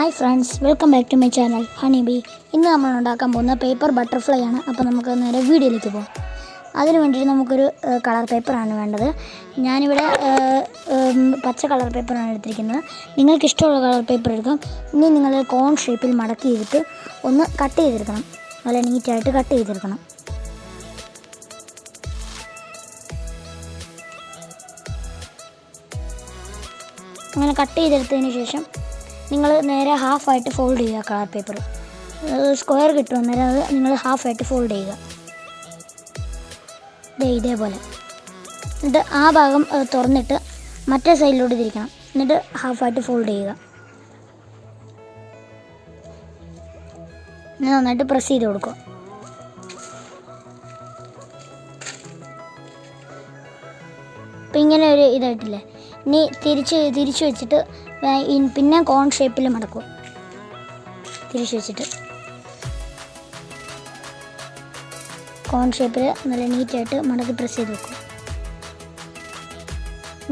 Hi friends welcome back to my channel honey bee. ഇന്ന് നമ്മൾ ഉണ്ടാക്കാൻ പോകുന്ന പേപ്പർ ബട്ടർഫ്ലൈ ആണ് അപ്പോൾ നമുക്ക് നേരെ വീഡിയോയിലേക്ക് പോകാം. അതിന് വേണ്ടിയിട്ട് നമുക്കൊരു കളർ പേപ്പറാണ് വേണ്ടത്. ഞാനിവിടെ പച്ച കളർ പേപ്പറാണ് എടുത്തിരിക്കുന്നത്. നിങ്ങൾക്ക് ഇഷ്ടമുള്ള കളർ പേപ്പർ എടുക്കാം. ഇനി നിങ്ങൾ കോൺ ഷേപ്പിൽ മടക്കി ചെയ്തിട്ട് ഒന്ന് കട്ട് ചെയ്തെടുക്കണം. നല്ല നീറ്റായിട്ട് കട്ട് ചെയ്തെടുക്കണം. അങ്ങനെ കട്ട് ചെയ്തെടുത്തതിന് ശേഷം നിങ്ങൾ നേരെ ഹാഫായിട്ട് ഫോൾഡ് ചെയ്യുക കളർ പേപ്പർ സ്ക്വയർ കിട്ടും അന്നേരം അത് നിങ്ങൾ ഹാഫായിട്ട് ഫോൾഡ് ചെയ്യുക. ദേ ഇതേപോലെ. എന്നിട്ട് ആ ഭാഗം തുറന്നിട്ട് മറ്റേ സൈഡിലോട്ട് തിരിക്കണം. എന്നിട്ട് ഹാഫായിട്ട് ഫോൾഡ് ചെയ്യുക. ഞാൻ നന്നായിട്ട് പ്രസ് ചെയ്ത് കൊടുക്കുക. അപ്പം ഇങ്ങനെ ഒരു ഇതായിട്ടില്ലേ? ഇനി തിരിച്ച് തിരിച്ചു വെച്ചിട്ട് പിന്നെ കോൺ ഷേപ്പിൽ മടക്കും. തിരിച്ചു വെച്ചിട്ട്. കോൺ ഷേപ്പിൽ നല്ല നീറ്റായിട്ട് മടക്കി പ്രസ് ചെയ്ത് വെക്കും.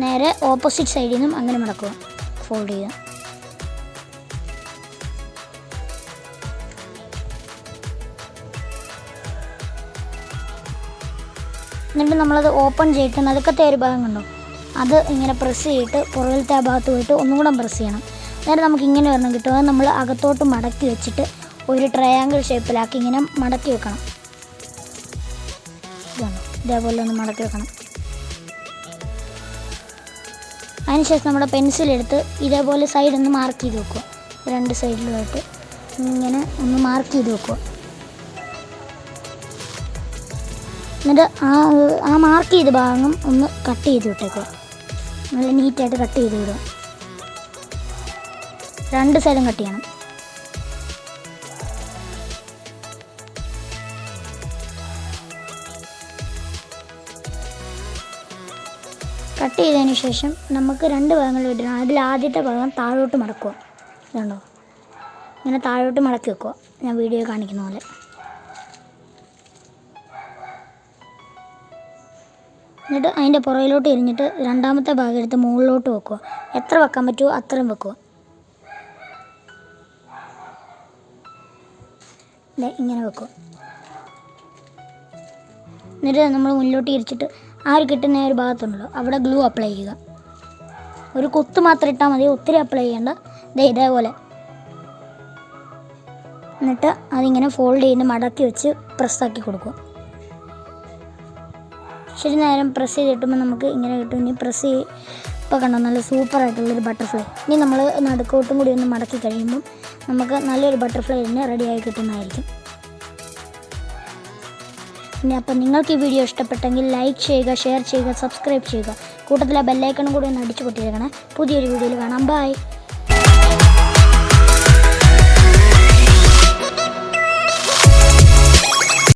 നേരെ ഓപ്പോസിറ്റ് സൈഡിൽ നിന്നും അങ്ങനെ മടക്കും. ഫോൾഡ് ചെയ്യുക. എന്നിട്ട് നമ്മളത് ഓപ്പൺ ചെയ്തിട്ട് നടുക്കത്തെ ഒരു ഭാഗം കണ്ടോ? അത് ഇങ്ങനെ പ്രസ് ചെയ്തിട്ട് പുറകിലത്തെ ആ ഭാഗത്ത് പോയിട്ട് ഒന്നും കൂടെ പ്രസ് ചെയ്യണം. നേരെ നമുക്ക് ഇങ്ങനെ വരണം കിട്ടും. നമ്മൾ അകത്തോട്ട് മടക്കി വെച്ചിട്ട് ഒരു ട്രയാങ്കിൾ ഷേപ്പിലാക്കി ഇങ്ങനെ മടക്കി വെക്കണം. ഇതേപോലെ ഒന്ന് മടക്കി വെക്കണം. അതിനുശേഷം നമ്മുടെ പെൻസിലെടുത്ത് ഇതേപോലെ സൈഡ് ഒന്ന് മാർക്ക് ചെയ്ത് വെക്കുക. രണ്ട് സൈഡിലുമായിട്ട് ഇങ്ങനെ ഒന്ന് മാർക്ക് ചെയ്ത് വെക്കുക. എന്നിട്ട് ആ ആ മാർക്ക് ചെയ്ത ഭാഗം ഒന്ന് കട്ട് ചെയ്ത് വിട്ടേക്കുക. നല്ല നീറ്റായിട്ട് കട്ട് ചെയ്ത് വിടും രണ്ട് സൈഡും കട്ട് ചെയ്യണം. കട്ട് ചെയ്തതിന് ശേഷം നമുക്ക് രണ്ട് ഭാഗങ്ങൾ ഇടണം. അതിൽ ആദ്യത്തെ ഭാഗം താഴോട്ട് മടക്കുക. ഇതുണ്ടോ? ഇങ്ങനെ താഴോട്ട് മടക്കി വെക്കുക. ഞാൻ വീഡിയോ കാണിക്കുന്ന പോലെ. എന്നിട്ട് അതിന്റെ പുറകിലോട്ട് എരിഞ്ഞിട്ട് രണ്ടാമത്തെ ഭാഗം എടുത്ത് മുകളിലോട്ട് വെക്കുക. എത്ര വെക്കാൻ പറ്റുമോ അത്രയും വെക്കുക. ഇങ്ങനെ വെക്കുക. എന്നിട്ട് നമ്മൾ മുന്നിലോട്ട് ഇരിച്ചിട്ട് ആ ഒരു കിട്ടുന്ന ഒരു ഭാഗത്തുണ്ടല്ലോ അവിടെ ഗ്ലൂ അപ്ലൈ ചെയ്യുക. ഒരു കൊത്ത് മാത്രം ഇട്ടാൽ മതി ഒത്തിരി അപ്ലൈ ചെയ്യേണ്ട. ദേ ഇതേപോലെ. എന്നിട്ട് അതിങ്ങനെ ഫോൾഡ് ചെയ്ത് മടക്കി വെച്ച് പ്രസ്സാക്കി കൊടുക്കുക. ശരി നേരം പ്രസ് ചെയ്ത് കിട്ടുമ്പോൾ നമുക്ക് ഇങ്ങനെ കിട്ടും. ഇനി പ്രസ് ചെയ്ത് ഇപ്പോൾ കണ്ടോ നല്ല സൂപ്പറായിട്ടുള്ളൊരു ബട്ടർഫ്ലൈ ഇനി നമ്മൾ നടുക്കോട്ടും കൂടി ഒന്ന് മടക്കി കഴിയുമ്പം നമുക്ക് നല്ലൊരു ബട്ടർഫ്ലൈ തന്നെ റെഡിയായി കിട്ടുന്നതായിരിക്കും. ഇനി അപ്പം നിങ്ങൾക്ക് ഈ വീഡിയോ ഇഷ്ടപ്പെട്ടെങ്കിൽ ലൈക്ക് ചെയ്യുക ഷെയർ ചെയ്യുക സബ്സ്ക്രൈബ് ചെയ്യുക. കൂട്ടത്തിലെ ബെല്ലൈക്കണും കൂടി ഒന്ന് അടിച്ചു പൊട്ടിയിരിക്കണേ പുതിയൊരു വീഡിയോയിൽ കാണാം. ബൈ